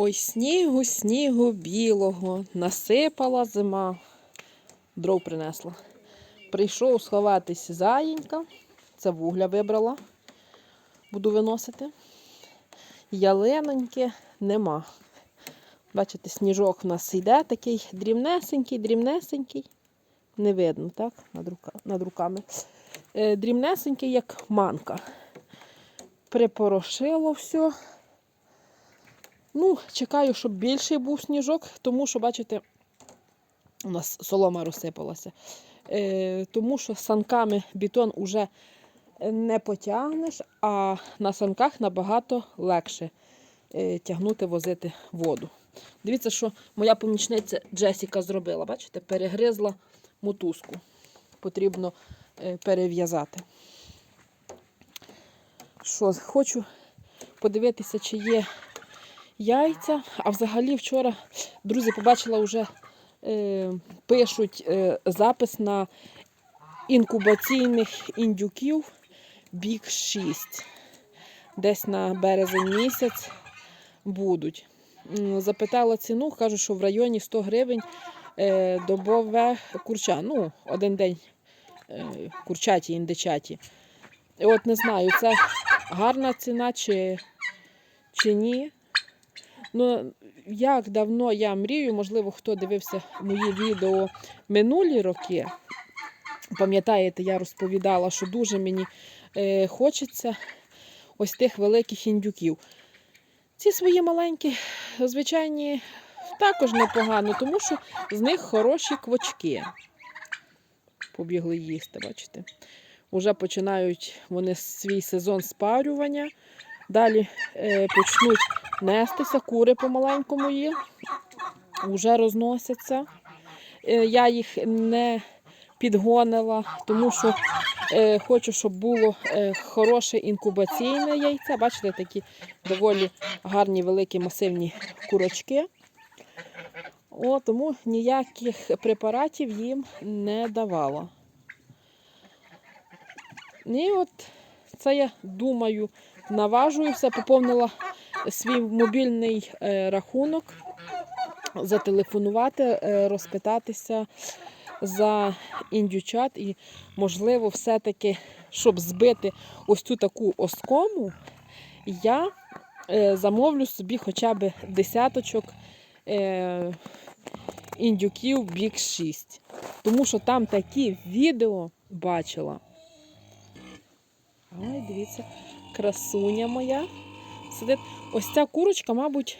Ой, снігу, снігу білого, насипала зима, дров принесла. Прийшов сховатись заїнька, це вугля вибрала, буду виносити. Ялиноньки нема. Бачите, сніжок в нас йде такий дрібнесенький, дрібнесенький. Не видно, так? Над, рука, над руками. Е, дрібнесенький, як манка. Припорошило все. Ну, чекаю, щоб більший був сніжок, тому що, бачите, у нас солома розсипалася. Е, тому що санками бетон уже не потягнеш, а на санках набагато легше е, тягнути, возити воду. Дивіться, що моя помічниця Джесіка зробила. Бачите, перегризла мотузку. Потрібно е, перев'язати. Що, хочу подивитися, чи є яйця. А взагалі вчора, друзі, побачила вже е, пишуть е, запис на інкубаційних індюків Бік 6. Десь на березень місяць будуть. Запитала ціну, кажуть, що в районі 100 гривень е, добове курча. Ну, один день е, курчаті, індичаті. От не знаю, це гарна ціна чи, чи ні. Ну, як давно я мрію, можливо, хто дивився мої відео минулі роки. Пам'ятаєте, я розповідала, що дуже мені е, хочеться ось тих великих індюків. Ці свої маленькі, звичайні, також непогано, тому що з них хороші квочки. Побігли їсти, бачите. Уже починають вони свій сезон спарювання. Далі е, почнуть нестися, кури помаленькому є, вже розносяться. Е, я їх не підгонила, тому що е, хочу, щоб було е, хороше інкубаційне яйце. Бачите, такі доволі гарні, великі, масивні курочки. О, тому ніяких препаратів їм не давала. І от це я думаю, наважуюся, поповнила свій мобільний е, рахунок, зателефонувати, е, розпитатися за індючат і, можливо, все-таки, щоб збити ось цю таку оскому, я е, замовлю собі хоча б десяточок індюків бік 6. Тому що там такі відео бачила. Ой, дивіться, красуня моя. Сидить. Ось ця курочка, мабуть,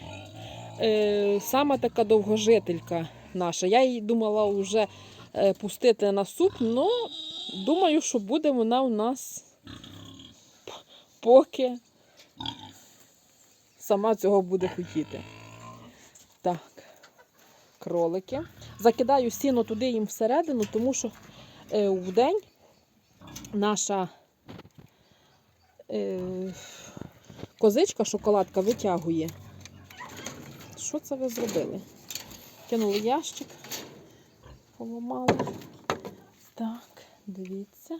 е, сама така довгожителька наша. Я її думала вже е, пустити на суп, але думаю, що буде вона у нас поки сама цього буде хотіти. Так, кролики. Закидаю сіно туди їм всередину, тому що е, вдень наша е, козичка шоколадка витягує. Що це ви зробили? Кинули ящик, поламали. Так, дивіться.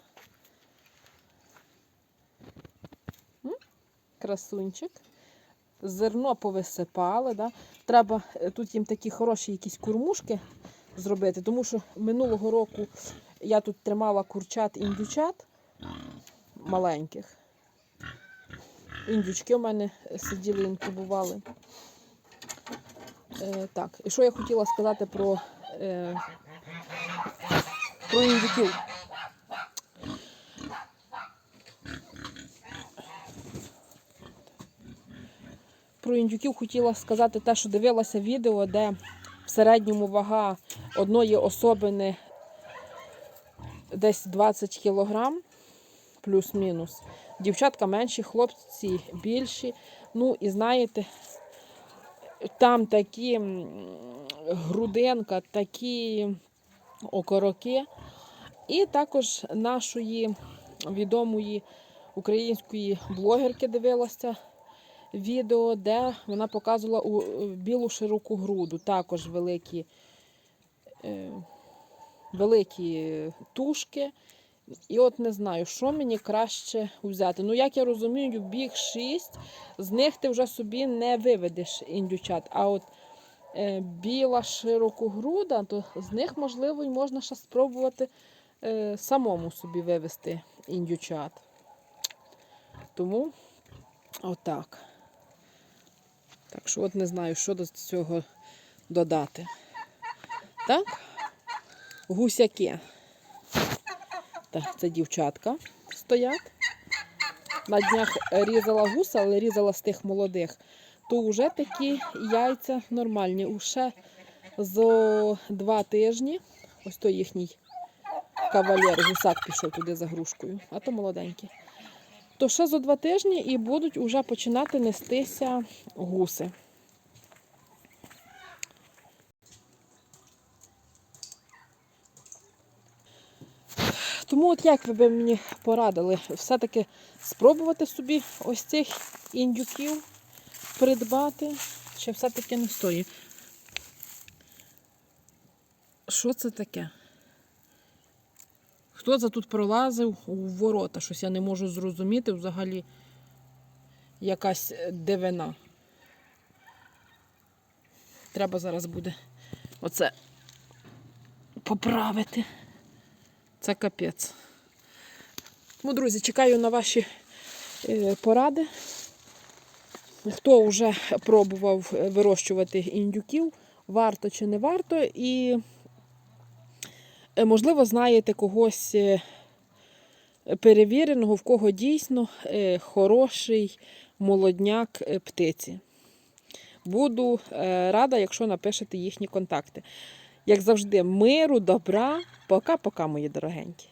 Красунчик. Зерно повисипали. Да? Треба е, тут їм такі хороші якісь курмушки зробити, тому що минулого року я тут тримала курчат індючат маленьких. Індючки у мене сиділи, інкубували. Е, так, і що я хотіла сказати про, е, про індюків? Про індюків хотіла сказати те, що дивилася відео, де в середньому вага одної особини десь 20 кілограм, плюс-мінус. Дівчатка менші, хлопці більші. Ну і знаєте, там такі грудинка, такі окороки. І також нашої відомої української блогерки дивилася відео, де вона показувала у білу широку груду. Також великі, е, великі тушки І от не знаю, що мені краще взяти. Ну, як я розумію, біг 6, з них ти вже собі не виведеш індючат. А от е, біла широкогруда, то з них, можливо, і можна ще спробувати е, самому собі вивести індючат. Тому отак. Так що от не знаю, що до цього додати. Так, гусяки. Так, це дівчатка стоять. На днях різала гуса, але різала з тих молодих. То вже такі яйця нормальні. Уже за два тижні. Ось то їхній кавалер, гусак пішов туди за грушкою, а то молоденький. То ще за два тижні і будуть вже починати нестися гуси. Тому от як ви б мені порадили все-таки спробувати собі ось цих індюків придбати, чи все-таки не стоїть? Що це таке? Хто це тут пролазив у ворота? Щось я не можу зрозуміти взагалі якась дивина. Треба зараз буде оце поправити. Це капець. Ну, друзі, чекаю на ваші е, поради. Хто вже пробував е, вирощувати індюків, варто чи не варто, і, е, можливо, знаєте когось перевіреного, в кого дійсно хороший молодняк птиці. Буду рада, якщо напишете їхні контакти. Як завжди, миру, добра. Пока-пока, мої дорогенькі.